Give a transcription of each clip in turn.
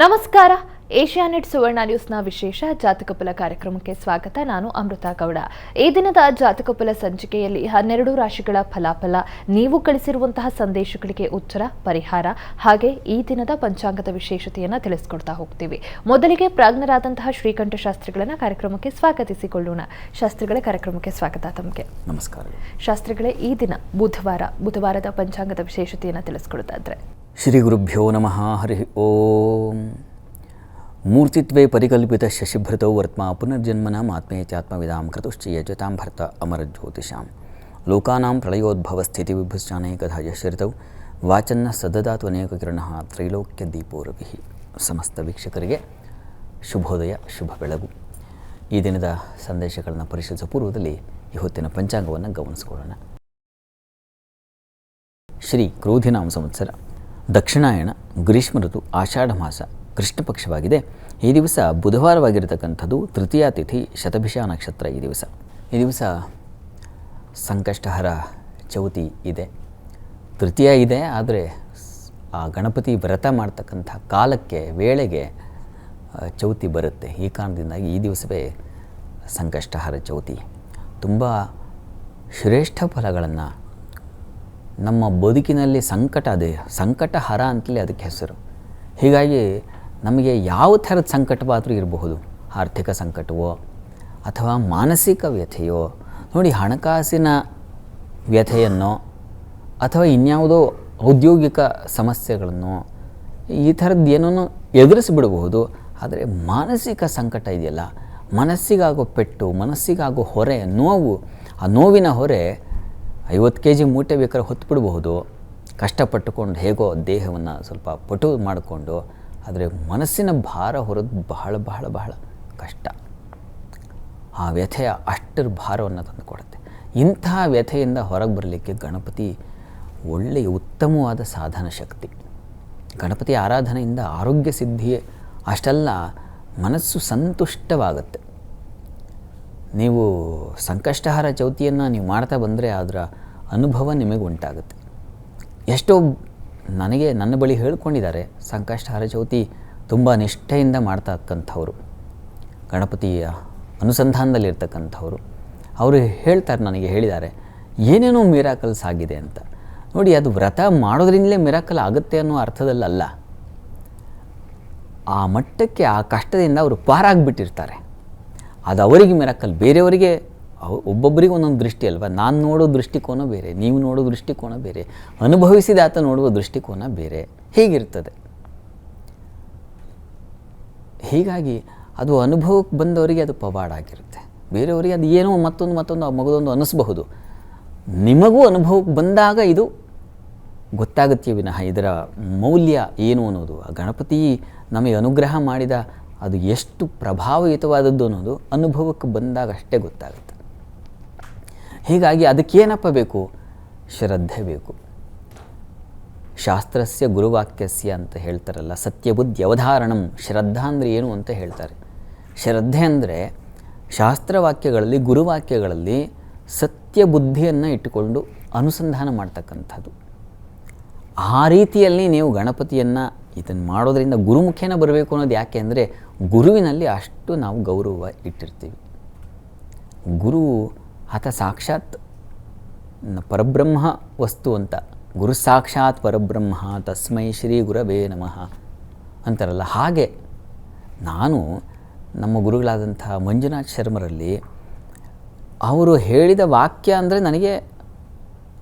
ನಮಸ್ಕಾರ. ಏಷ್ಯಾನೆಟ್ ಸುವರ್ಣ ನ್ಯೂಸ್ನ ವಿಶೇಷ ಜಾತಕಫಲ ಕಾರ್ಯಕ್ರಮಕ್ಕೆ ಸ್ವಾಗತ. ನಾನು ಅಮೃತ ಗೌಡ. ಈ ದಿನದ ಜಾತಕಫಲ ಸಂಚಿಕೆಯಲ್ಲಿ ಹನ್ನೆರಡು ರಾಶಿಗಳ ಫಲಾಫಲ ನೀವು ಕಳಿಸಿರುವಂತಹ ಸಂದೇಶಗಳಿಗೆ ಉತ್ತರ ಪರಿಹಾರ ಹಾಗೆ ಈ ದಿನದ ಪಂಚಾಂಗದ ವಿಶೇಷತೆಯನ್ನು ತಿಳಿಸ್ಕೊಡ್ತಾ ಹೋಗ್ತೀವಿ. ಮೊದಲಿಗೆ ಪ್ರಾಜ್ಞರಾದಂತಹ ಶ್ರೀಕಂಠ ಶಾಸ್ತ್ರಿಗಳನ್ನ ಕಾರ್ಯಕ್ರಮಕ್ಕೆ ಸ್ವಾಗತಿಸಿಕೊಳ್ಳೋಣ. ಶಾಸ್ತ್ರಿಗಳ ಕಾರ್ಯಕ್ರಮಕ್ಕೆ ಸ್ವಾಗತ ತಮಗೆ. ನಮಸ್ಕಾರ ಶಾಸ್ತ್ರಿಗಳೇ ಈ ದಿನ ಬುಧವಾರ ಬುಧವಾರದ ಪಂಚಾಂಗದ ವಿಶೇಷತೆಯನ್ನು ತಿಳಿಸ್ಕೊಡ್ತಾ ಶ್ರೀ ಗುರುಭ್ಯೋ ನಮಃ, ಹರಿ ಓಂ. ಮೂರ್ತಿತ್ವೇ ಪರಿಕಲ್ಪಿತ ಶಶಿಭೃತೌ ವರ್ತ್ಮ ಪುನರ್ಜನ್ಮನ ಆತ್ಮೇತ್ಯಾತ್ಮವಿದಾಂ ಕೃತುಶ್ಚ ಯಜತಾಂ ಭರ್ತ ಅಮರಜ್ಯೋತಿಷಾಂ ಲೋಕಾನಾಂ ಪ್ರಳಯೋದ್ಭವ ಸ್ಥಿತಿ ವಿಭುಶ್ಚಾನೇಕಧ ಯಶರಿತೌ ವಾಚನ್ನ ಸದದಾತು ಅನೇಕ ಕಿರಣ ತ್ರೈಲೋಕ್ಯ ದೀಪೋರವಿ ಸಮಸ್ತ ವೀಕ್ಷಕರಿಗೆ ಶುಭೋದಯ, ಶುಭ ಬೆಳಗು. ಈ ದಿನದ ಸಂದೇಶಗಳನ್ನು ಪರಿಶೀಲಿಸುವ ಪೂರ್ವದಲ್ಲಿ ಈ ಹೊತ್ತಿನ ಪಂಚಾಂಗವನ್ನು ಗಮನಿಸಿಕೊಳ್ಳೋಣ. ಶ್ರೀ ಕ್ರೋಧಿನಾಮ ಸಂವತ್ಸರ. ದಕ್ಷಿಣಾಯಣ, ಗ್ರೀಷ್ಮ ಋತು, ಆಷಾಢ ಮಾಸ, ಕೃಷ್ಣ ಪಕ್ಷವಾಗಿದೆ. ಈ ದಿವಸ ಬುಧವಾರವಾಗಿರತಕ್ಕಂಥದ್ದು ತೃತೀಯ ತಿಥಿ, ಶತಭಿಷ ನಕ್ಷತ್ರ ಈ ದಿವಸ. ಈ ದಿವಸ ಸಂಕಷ್ಟಹರ ಚೌತಿ ಇದೆ. ತೃತೀಯ ಇದೆ, ಆದರೆ ಆ ಗಣಪತಿ ವ್ರತ ಮಾಡ್ತಕ್ಕಂಥ ಕಾಲಕ್ಕೆ, ವೇಳೆಗೆ ಚೌತಿ ಬರುತ್ತೆ. ಈ ಕಾರಣದಿಂದಾಗಿ ಈ ದಿವಸವೇ ಸಂಕಷ್ಟಹರ ಚೌತಿ. ತುಂಬ ಶ್ರೇಷ್ಠ ಫಲಗಳನ್ನು ನಮ್ಮ ಬದುಕಿನಲ್ಲಿ ಸಂಕಟ ಅದೇ, ಸಂಕಟ ಹರ ಅಂತಲೇ ಅದಕ್ಕೆ ಹೆಸರು. ಹೀಗಾಗಿ ನಮಗೆ ಯಾವ ಥರದ ಸಂಕಟವಾದರೂ ಇರಬಹುದು. ಆರ್ಥಿಕ ಸಂಕಟವೋ ಅಥವಾ ಮಾನಸಿಕ ವ್ಯಥೆಯೋ. ನೋಡಿ, ಹಣಕಾಸಿನ ವ್ಯಥೆಯನ್ನು ಅಥವಾ ಇನ್ಯಾವುದೋ ಔದ್ಯೋಗಿಕ ಸಮಸ್ಯೆಗಳನ್ನು ಈ ಥರದ್ದು ಏನೋ ಎದುರಿಸಿಬಿಡಬಹುದು. ಆದರೆ ಮಾನಸಿಕ ಸಂಕಟ ಇದೆಯಲ್ಲ. ಮನಸ್ಸಿಗಾಗೋ ಪೆಟ್ಟು, ಮನಸ್ಸಿಗಾಗೋ ಹೊರೆ, ನೋವು, ಆ ನೋವಿನ ಹೊರೆ ಐವತ್ತು ಕೆ ಜಿ ಮೂಟೆ ಬೇಕಾದ್ರೆ ಹೊತ್ತುಬಿಡಬಹುದು ಕಷ್ಟಪಟ್ಟುಕೊಂಡು ಹೇಗೋ ದೇಹವನ್ನು ಸ್ವಲ್ಪ ಪಟು ಮಾಡಿಕೊಂಡು, ಆದರೆ ಮನಸ್ಸಿನ ಭಾರ ಹೊರದು ಬಹಳ ಬಹಳ ಬಹಳ ಕಷ್ಟ. ಆ ವ್ಯಥೆಯ ಅಷ್ಟರ ಭಾರವನ್ನು ತಂದುಕೊಡುತ್ತೆ. ಇಂತಹ ವ್ಯಥೆಯಿಂದ ಹೊರಗೆ ಬರಲಿಕ್ಕೆ ಗಣಪತಿ ಒಳ್ಳೆಯ ಉತ್ತಮವಾದ ಸಾಧನ ಶಕ್ತಿ. ಗಣಪತಿ ಆರಾಧನೆಯಿಂದ ಆರೋಗ್ಯ ಸಿದ್ಧಿ ಅಷ್ಟೆಲ್ಲ, ಮನಸ್ಸು ಸಂತುಷ್ಟವಾಗುತ್ತೆ. ನೀವು ಸಂಕಷ್ಟಹಾರ ಚೌತಿಯನ್ನು ನೀವು ಮಾಡ್ತಾ ಬಂದರೆ ಅದರ ಅನುಭವ ನಿಮಗೆ ಉಂಟಾಗುತ್ತೆ. ಎಷ್ಟೋ ನನಗೆ ನನ್ನ ಬಳಿ ಹೇಳ್ಕೊಂಡಿದ್ದಾರೆ, ಸಂಕಷ್ಟಹಾರ ಚೌತಿ ತುಂಬ ನಿಷ್ಠೆಯಿಂದ ಮಾಡ್ತಕ್ಕಂಥವ್ರು, ಗಣಪತಿಯ ಅನುಸಂಧಾನದಲ್ಲಿರ್ತಕ್ಕಂಥವ್ರು. ಅವರು ಹೇಳ್ತಾರೆ ನನಗೆ, ಹೇಳಿದ್ದಾರೆ, ಏನೇನೋ ಮಿರಾಕಲ್ಸ್ ಆಗಿದೆ ಅಂತ. ನೋಡಿ, ಅದು ವ್ರತ ಮಾಡೋದ್ರಿಂದಲೇ ಮಿರಾಕಲ್ ಆಗುತ್ತೆ ಅನ್ನೋ ಅರ್ಥದಲ್ಲಲ್ಲ. ಆ ಮಟ್ಟಕ್ಕೆ, ಆ ಕಷ್ಟದಿಂದ ಅವರು ಪಾರಾಗಿಬಿಟ್ಟಿರ್ತಾರೆ. ಅದು ಅವರಿಗೆ ಮಿರಾಕಲ್, ಬೇರೆಯವರಿಗೆ ಒಬ್ಬೊಬ್ಬರಿಗೆ ಒಂದೊಂದು ದೃಷ್ಟಿ ಅಲ್ವಾ? ನಾನು ನೋಡೋ ದೃಷ್ಟಿಕೋನ ಬೇರೆ, ನೀವು ನೋಡೋ ದೃಷ್ಟಿಕೋನ ಬೇರೆ, ಅನುಭವಿಸಿದ ಆತ ನೋಡುವ ದೃಷ್ಟಿಕೋನ ಬೇರೆ, ಹೀಗಿರ್ತದೆ. ಹೀಗಾಗಿ ಅದು ಅನುಭವಕ್ಕೆ ಬಂದವರಿಗೆ ಅದು ಪವಾಡ ಆಗಿರುತ್ತೆ. ಬೇರೆಯವರಿಗೆ ಅದು ಏನೋ ಮತ್ತೊಂದು ಮತ್ತೊಂದು ಮಗದೊಂದು ಅನ್ನಿಸ್ಬಹುದು. ನಿಮಗೂ ಅನುಭವಕ್ಕೆ ಬಂದಾಗ ಇದು ಗೊತ್ತಾಗುತ್ತೆ ವಿನಃ, ಇದರ ಮೌಲ್ಯ ಏನು ಅನ್ನೋದು. ಆ ಗಣಪತಿ ನಮಗೆ ಅನುಗ್ರಹ ಮಾಡಿದ ಅದು ಎಷ್ಟು ಪ್ರಭಾವಯುತವಾದದ್ದು ಅನ್ನೋದು ಅನುಭವಕ್ಕೆ ಬಂದಾಗ ಅಷ್ಟೇ ಗೊತ್ತಾಗುತ್ತೆ. ಹೀಗಾಗಿ ಅದಕ್ಕೇನಪ್ಪ ಬೇಕು? ಶ್ರದ್ಧೆ ಬೇಕು. ಶಾಸ್ತ್ರಸ್ಯ ಗುರುವಾಕ್ಯಸ್ಯ ಅಂತ ಹೇಳ್ತಾರಲ್ಲ, ಸತ್ಯಬುದ್ಧಿ ಅವಧಾರಣಂ, ಶ್ರದ್ಧಾ ಅಂದರೆ ಏನು ಅಂತ ಹೇಳ್ತಾರೆ. ಶ್ರದ್ಧೆ ಅಂದರೆ ಶಾಸ್ತ್ರವಾಕ್ಯಗಳಲ್ಲಿ, ಗುರುವಾಕ್ಯಗಳಲ್ಲಿ ಸತ್ಯ ಬುದ್ಧಿಯನ್ನು ಇಟ್ಟುಕೊಂಡು ಅನುಸಂಧಾನ ಮಾಡ್ತಕ್ಕಂಥದ್ದು. ಆ ರೀತಿಯಲ್ಲಿ ನೀವು ಗಣಪತಿಯನ್ನು ಇದನ್ನು ಮಾಡೋದರಿಂದ ಗುರುಮುಖೇನ ಬರಬೇಕು ಅನ್ನೋದು ಯಾಕೆ ಅಂದರೆ ಗುರುವಿನಲ್ಲಿ ಅಷ್ಟು ನಾವು ಗೌರವ ಇಟ್ಟಿರ್ತೀವಿ. ಗುರು ಆತ ಸಾಕ್ಷಾತ್ ಪರಬ್ರಹ್ಮ ವಸ್ತು ಅಂತ. ಗುರು ಸಾಕ್ಷಾತ್ ಪರಬ್ರಹ್ಮ ತಸ್ಮೈ ಶ್ರೀ ಗುರವೇ ನಮಃ ಅಂತಾರಲ್ಲ. ಹಾಗೆ ನಾನು ನಮ್ಮ ಗುರುಗಳಾದಂಥ ಮಂಜುನಾಥ್ ಶರ್ಮರಲ್ಲಿ ಅವರು ಹೇಳಿದ ವಾಕ್ಯ ಅಂದರೆ ನನಗೆ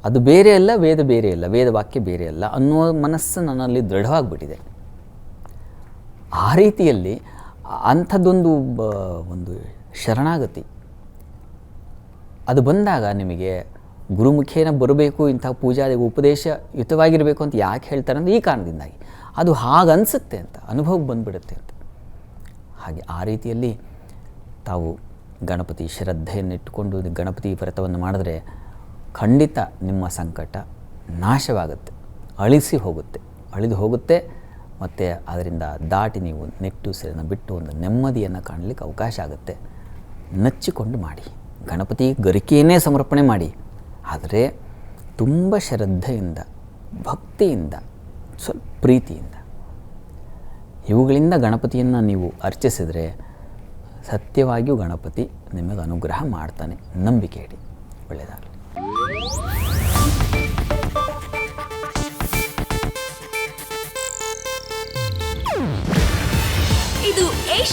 ಅದು ಬೇರೆ ಅಲ್ಲ, ವೇದ ಬೇರೆ ಅಲ್ಲ, ವೇದ ವಾಕ್ಯ ಬೇರೆ ಅಲ್ಲ ಅನ್ನೋ ಮನಸ್ಸು ನನ್ನಲ್ಲಿ ದೃಢವಾಗಿಬಿಟ್ಟಿದೆ. ಆ ರೀತಿಯಲ್ಲಿ ಅಂಥದ್ದೊಂದು ಒಂದು ಶರಣಾಗತಿ. ಅದು ಬಂದಾಗ ನಿಮಗೆ ಗುರುಮುಖೇನ ಬರಬೇಕು, ಇಂಥ ಪೂಜಾದಿ ಉಪದೇಶಯುತವಾಗಿರಬೇಕು ಅಂತ ಯಾಕೆ ಹೇಳ್ತಾರೆ ಅಂದರೆ ಈ ಕಾರಣದಿಂದಾಗಿ. ಅದು ಹಾಗೆ ಅನಿಸುತ್ತೆ ಅಂತ ಅನುಭವಕ್ಕೆ ಬಂದುಬಿಡುತ್ತೆ ಅಂತ. ಹಾಗೆ ಆ ರೀತಿಯಲ್ಲಿ ತಾವು ಗಣಪತಿ ಶ್ರದ್ಧೆಯನ್ನಿಟ್ಟುಕೊಂಡು ಗಣಪತಿ ವ್ರತವನ್ನು ಮಾಡಿದ್ರೆ ಖಂಡಿತ ನಿಮ್ಮ ಸಂಕಟ ನಾಶವಾಗುತ್ತೆ, ಅಳಿಸಿ ಹೋಗುತ್ತೆ. ಅಳಿದು ಹೋಗುತ್ತೆ ಮತ್ತು ಅದರಿಂದ ದಾಟಿ ನೀವು ನಿಟ್ಟುಸಿರನ್ನು ಬಿಟ್ಟು ಒಂದು ನೆಮ್ಮದಿಯನ್ನು ಕಾಣಲಿಕ್ಕೆ ಅವಕಾಶ ಆಗುತ್ತೆ. ನಚ್ಚಿಕೊಂಡು ಮಾಡಿ. ಗಣಪತಿ ಗರಿಕೆಯನ್ನೇ ಸಮರ್ಪಣೆ ಮಾಡಿ. ಆದರೆ ತುಂಬ ಶ್ರದ್ಧೆಯಿಂದ, ಭಕ್ತಿಯಿಂದ, ಸ್ವಲ್ಪ ಪ್ರೀತಿಯಿಂದ ಇವುಗಳಿಂದ ಗಣಪತಿಯನ್ನು ನೀವು ಅರ್ಚಿಸಿದರೆ ಸತ್ಯವಾಗಿಯೂ ಗಣಪತಿ ನಿಮಗೆ ಅನುಗ್ರಹ ಮಾಡ್ತಾನೆ. ನಂಬಿಕೆ ಇಡಿ. ಒಳ್ಳೆಯದಾಗಲಿ.